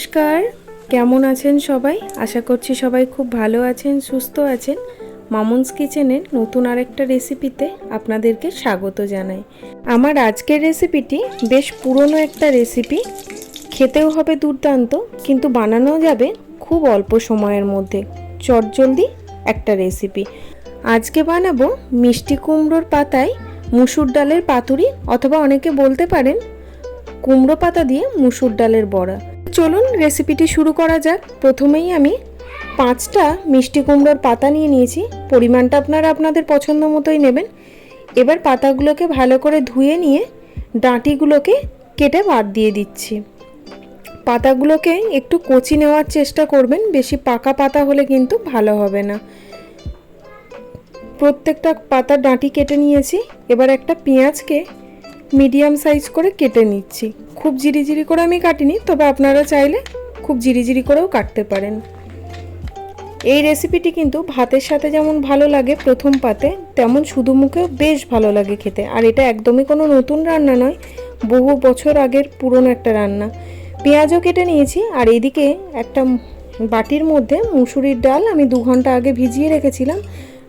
নমস্কার। কেমন আছেন সবাই? আশা করছি সবাই খুব ভালো আছেন, সুস্থ আছেন। মামুনস কিচেনের নতুন আরেকটা রেসিপিতে আপনাদেরকে স্বাগত জানাই। আমার আজকের রেসিপিটি বেশ পুরনো একটা রেসিপি। খেতেও হবে দুর্দান্ত, কিন্তু বানানো যাবে খুব অল্প সময়ের মধ্যে। চটজলদি একটা রেসিপি। আজকে বানাবো মিষ্টি কুমড়োর পাতায় মুসুর ডালের পাতুরি, অথবা অনেকে বলতে পারেন কুমড়ো পাতা দিয়ে মুসুর ডালের বড়া। চলুন রেসিপিটি শুরু করা যাক। প্রথমেই আমি পাঁচটা মিষ্টি কুমড়োর পাতা নিয়ে নিয়েছি। পরিমাণটা আপনারা আপনাদের পছন্দ মতোই নেবেন। এবার পাতাগুলোকে ভালো করে ধুয়ে নিয়ে ডাঁটিগুলোকে কেটে বাদ দিয়ে দিচ্ছি। পাতাগুলোকে একটু কচি নেওয়ার চেষ্টা করবেন। বেশি পাকা পাতা হলে কিন্তু ভালো হবে না। প্রত্যেকটা পাতার ডাঁটি কেটে নিয়েছি। এবার একটা পেঁয়াজকে মিডিয়াম সাইজ করে কেটে নিচ্ছি। খুব জিরিজিরি করে আমি কাটিনি, তবে আপনারা চাইলে খুব জিরিজিরি করেও কাটতে পারেন। এই রেসিপিটি কিন্তু ভাতের সাথে যেমন ভালো লাগে প্রথম পাতে, তেমন শুধু মুখেও বেশ ভালো লাগে খেতে। আর এটা একদমই কোনো নতুন রান্না নয়, বহু বছর আগের পুরনো একটা রান্না। পেঁয়াজও কেটে নিয়েছি, আর এদিকে একটা বাটির মধ্যে মুসুরির ডাল আমি দু ঘণ্টা আগে ভিজিয়ে রেখেছিলাম।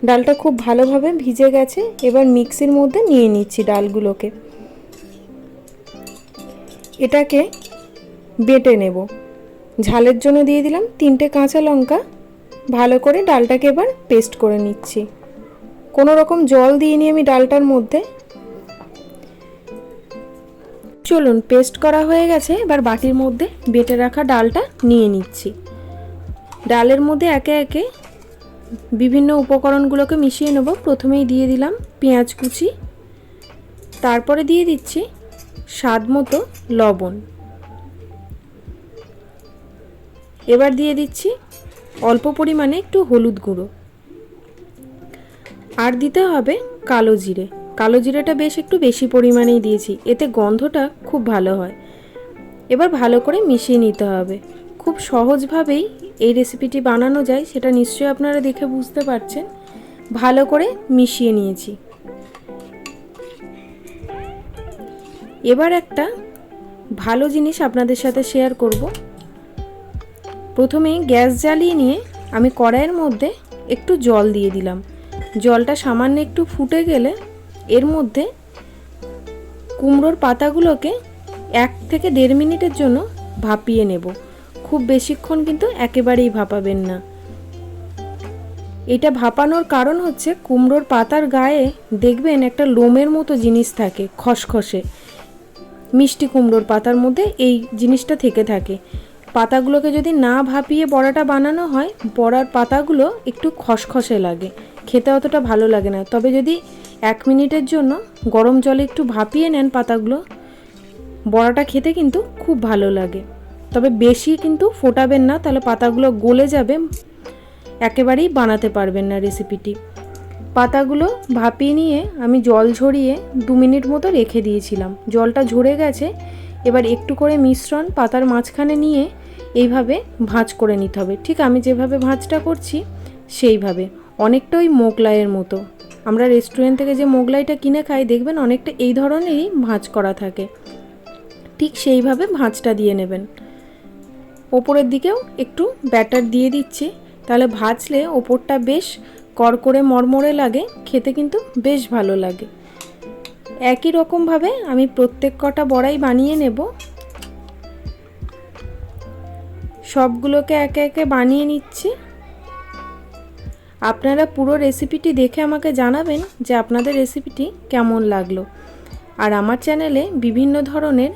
ডালটা খুব ভালোভাবে ভিজে গেছে, এবার মিক্সির মধ্যে নিয়ে নিচ্ছি ডালগুলোকে। এটাকে বেটে নেব। ঝালের জন্য দিয়ে দিলাম তিনটে কাঁচা লঙ্কা। ভালো করে ডালটাকে এবার পেস্ট করে নিচ্ছি। কোনো রকম জল দিয়ে নিয়ে আমি ডালটার মধ্যে। চলুন, পেস্ট করা হয়ে গেছে। এবার বাটির মধ্যে বেটে রাখা ডালটা নিয়ে নিচ্ছি। ডালের মধ্যে একে একে বিভিন্ন উপকরণগুলোকে মিশিয়ে নেব। প্রথমেই দিয়ে দিলাম পেঁয়াজ কুচি। তারপরে দিয়ে দিচ্ছি স্বাদ মতো লবণ। এবার দিয়ে দিচ্ছি অল্প পরিমাণে একটু হলুদ গুঁড়ো। আর দিতে হবে কালো জিরে। কালো জিরেটা বেশ একটু বেশি পরিমাণেই দিয়েছি, এতে গন্ধটা খুব ভালো হয়। এবার ভালো করে মিশিয়ে নিতে হবে। খুব সহজভাবেই এই রেসিপিটি বানানো যায়, সেটা নিশ্চয়ই আপনারা দেখে বুঝতে পারছেন। ভালো করে মিশিয়ে নিয়েছি। এবার একটা ভালো জিনিস আপনাদের সাথে শেয়ার করব। প্রথমেই গ্যাস জ্বালিয়ে নিয়ে আমি কড়াইয়ের মধ্যে একটু জল দিয়ে দিলাম। জলটা সামান্য একটু ফুটে গেলে এর মধ্যে কুমড়োর পাতাগুলোকে এক থেকে দেড় মিনিটের জন্য ভাপিয়ে নেব। খুব বেশিক্ষণ কিন্তু একেবারেই ভাপাবেন না। এটা ভাপানোর কারণ হচ্ছে কুমড়োর পাতার গায়ে দেখবেন একটা লোমের মতো জিনিস থাকে, খসখসে। মিষ্টি কুমড়োর পাতার মধ্যে এই জিনিসটা থেকে থাকে। পাতাগুলোকে যদি না ভাপিয়ে বড়াটা বানানো হয়, বড়ার পাতাগুলো একটু খসখসে লাগে। খেতে অতটা ভালো লাগে না। তবে যদি এক মিনিটের জন্য গরম জলে একটু ভাপিয়ে নেন পাতাগুলো, বড়াটা খেতে কিন্তু খুব ভালো লাগে। তবে বেশি কিন্তু ফোটাবেন না, তাহলে পাতাগুলো গলে যাবে। একেবারেই বানাতে পারবেন না রেসিপিটি। পাতাগুলো ভাপিয়ে নিয়ে আমি জল ঝরিয়ে দু মিনিট মতো রেখে দিয়েছিলাম। জলটা ঝরে গেছে, এবার একটু করে মিশ্রণ পাতার মাঝখানে নিয়ে এইভাবে ভাঁজ করে নিতে হবে। ঠিক আমি যেভাবে ভাঁজটা করছি, সেইভাবে। অনেকটা ওই মোগলাইয়ের মতো। আমরা রেস্টুরেন্ট থেকে যে মোগলাইটা কিনে খাই, দেখবেন অনেকটা এই ধরনেরই ভাঁজ করা থাকে। ঠিক সেইভাবে ভাঁজটা দিয়ে নেবেন। ওপরের দিকেও একটু ব্যাটার দিয়ে দিচ্ছি। তাহলে ভাজলে ওপরটা বেশ করকরে মরমরে লাগে, খেতে কিন্তু বেশ ভালো লাগে। একই রকমভাবে আমি প্রত্যেক কটা বড়াই বানিয়ে নেব। সবগুলোকে একে একে বানিয়ে নিচ্ছি। আপনারা পুরো রেসিপিটি দেখে আমাকে জানাবেন যে আপনাদের রেসিপিটি কেমন লাগল। আর আমার চ্যানেলে বিভিন্ন ধরনের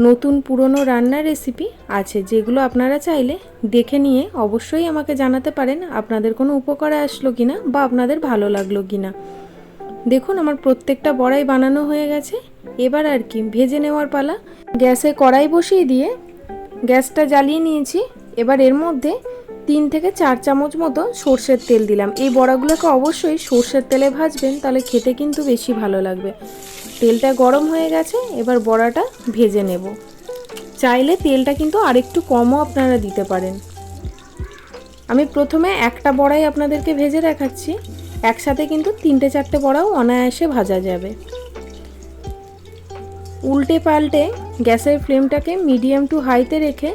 নতুন পুরনো রান্নার রেসিপি আছে যেগুলো আপনারা চাইলে দেখে নিয়ে অবশ্যই আমাকে জানাতে পারেন আপনাদের কোনো উপকারে আসলো কিনা বা আপনাদের ভালো লাগল কিনা। দেখুন আমার প্রত্যেকটা বড়াই বানানো হয়ে গেছে। এবার আর কি, ভেজে নেওয়ার পালা। গ্যাসে কড়াই বসিয়ে দিয়ে গ্যাসটা জ্বালিয়ে নিয়েছি। এবার এর মধ্যে তিন থেকে চার চামচ মতো সর্ষের তেল দিলাম। এই বড়াগুলোকে অবশ্যই সর্ষের তেলে ভাজবেন, তাহলে খেতে কিন্তু বেশি ভালো লাগবে। তেলটা গরম হয়ে গেছে, এবার বড়াটা ভেজে নেব। চাইলে তেলটা কিন্তু আরেকটু কমও আপনারা দিতে পারেন। আমি প্রথমে একটা বড়াই আপনাদেরকে ভেজে দেখাচ্ছি। একসাথে কিন্তু তিনটে চারটে বড়াও অনায়াসে ভাজা যাবে। উল্টে পাল্টে গ্যাসের ফ্লেমটাকে মিডিয়াম টু হাইতে রেখে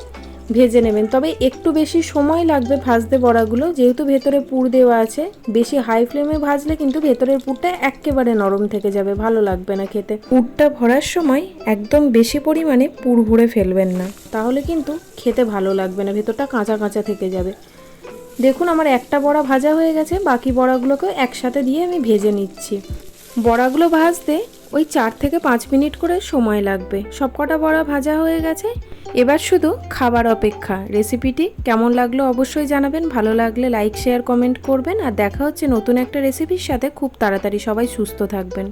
ভেজে নেবেন। তবে একটু বেশি সময় লাগবে ভাজতে বড়াগুলো। যেহেতু ভেতরে পুর দেওয়া আছে, বেশি হাই ফ্লেমে ভাজলে কিন্তু ভেতরের পুরটা একেবারে নরম থেকে যাবে, ভালো লাগবে না খেতে। পুরটা ভরার সময় একদম বেশি পরিমাণে পুর ভরে ফেলবেন না। তাহলে কিন্তু খেতে ভালো লাগবে না, ভেতরটা কাঁচা কাঁচা থেকে যাবে। দেখুন আমার একটা বড়া ভাজা হয়ে গেছে, বাকি বড়াগুলোকে একসাথে দিয়ে আমি ভেজে নিচ্ছি। বড়াগুলো ভাজতে ওই চার থেকে পাঁচ মিনিট করে সময় লাগবে। সবকটা বড়া ভাজা হয়ে গেছে। এবার শুধু খাবার অপেক্ষা। রেসিপিটি কেমন লাগল অবশ্যই জানাবেন। ভালো লাগলে লাইক, শেয়ার, কমেন্ট করবেন। আর দেখা হচ্ছে নতুন একটা রেসিপির সাথে। খুব তাড়াতাড়ি সবাই সুস্থ থাকবেন।